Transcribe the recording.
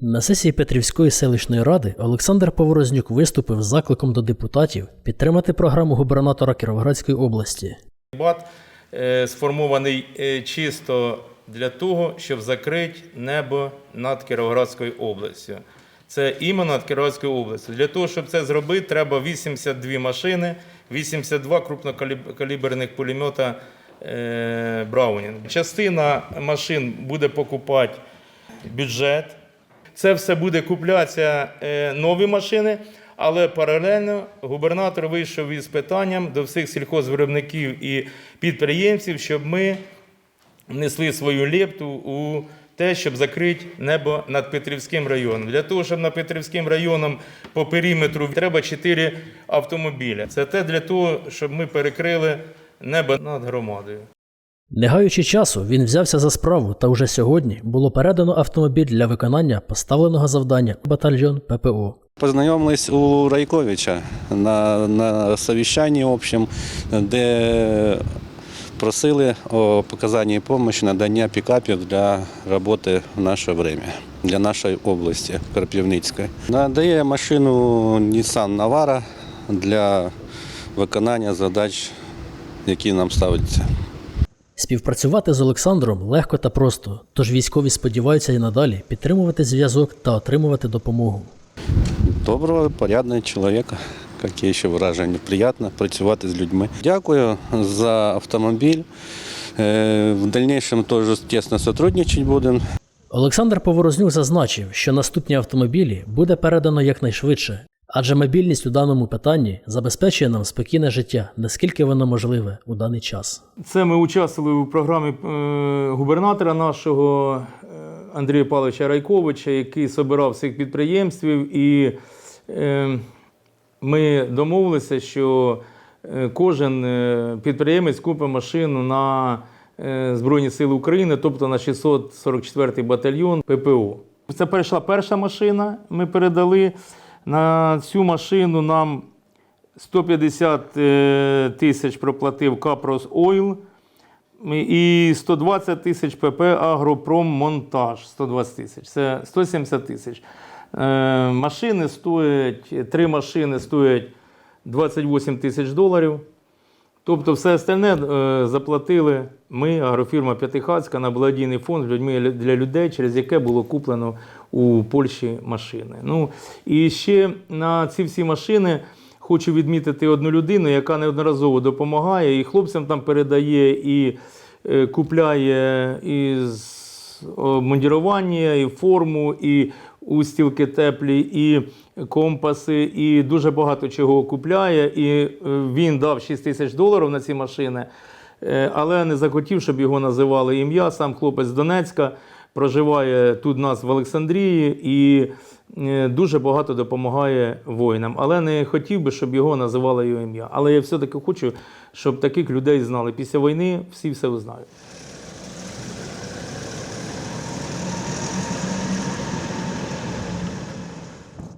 На сесії Петрівської селищної ради Олександр Поворознюк виступив з закликом до депутатів підтримати програму губернатора Кіровоградської області. Бат е, сформований е, чисто для того, щоб закрити небо над Кіровоградською областю. Це іменно над Кіровоградською областю. Для того, щоб це зробити, треба 82 машини, 82 крупнокаліберних пулемета е, Браунінг. Частина машин буде покупати бюджет. Це все буде куплятися е, нові машини, але паралельно губернатор вийшов із питанням до всіх сільхозвиробників і підприємців, щоб ми внесли свою лепту у те, щоб закрити небо над Петрівським районом. Для того, щоб над Петрівським районом по периметру треба 4 автомобіля. Це те для того, щоб ми перекрили небо над громадою. Не гаючи часу, він взявся за справу, та уже сьогодні було передано автомобіль для виконання поставленого завдання батальйон ППО. Познайомились у Райковича на, на совіщанні общем, де просили о показанні допомоги надання пікапів для роботи в наше время, для нашої області Карпівницької. Надає машину Nissan Navara для виконання задач, які нам ставляться. Співпрацювати з Олександром легко та просто, тож військові сподіваються і надалі підтримувати зв'язок та отримувати допомогу. Доброго, порядного чоловіка. Які ще враження? Приємно працювати з людьми. Дякую за автомобіль. Е, В дальнейшем теж тісно сотрудничати будемо. Олександр Поворознюк зазначив, що наступні автомобілі буде передано якнайшвидше, адже мобільність у даному питанні забезпечує нам спокійне життя, наскільки воно можливе у даний час. Це ми участвували у програмі е, губернатора нашого е, Андрія Павловича Райковича, який собирав всіх підприємствів. І е, ми домовилися, що кожен підприємець купить машину на Збройні Сили України, тобто на 644-й батальйон ППО. Це перейшла перша машина. Ми передали. На цю машину нам 150 е, тисяч проплатив Капрос Ойл і 120 тисяч ПП Агропром Монтаж. 120 тисяч. Це 170 тисяч. Е, Машини стоять, три машини стоять 28 тисяч доларів. Тобто все остальне е, заплатили ми, агрофірма П'ятихацька, на благодійний фонд людьми для людей, через яке було куплено у Польщі машини. Ну і ще на ці всі машини хочу відмітити одну людину, яка неодноразово допомагає, і хлопцям там передає, і е, купляє із обмундірування, і форму, і устілки теплі, і компаси, і дуже багато чого купляє. І е, він дав 6 тисяч доларів на ці машини, е, але не захотів, щоб його називали ім'я. Сам хлопець з Донецька проживає тут нас в Олександрії і е, дуже багато допомагає воїнам. Але не хотів би, щоб його називали його ім'я. Але я все-таки хочу, щоб таких людей знали. Після війни всі все узнають.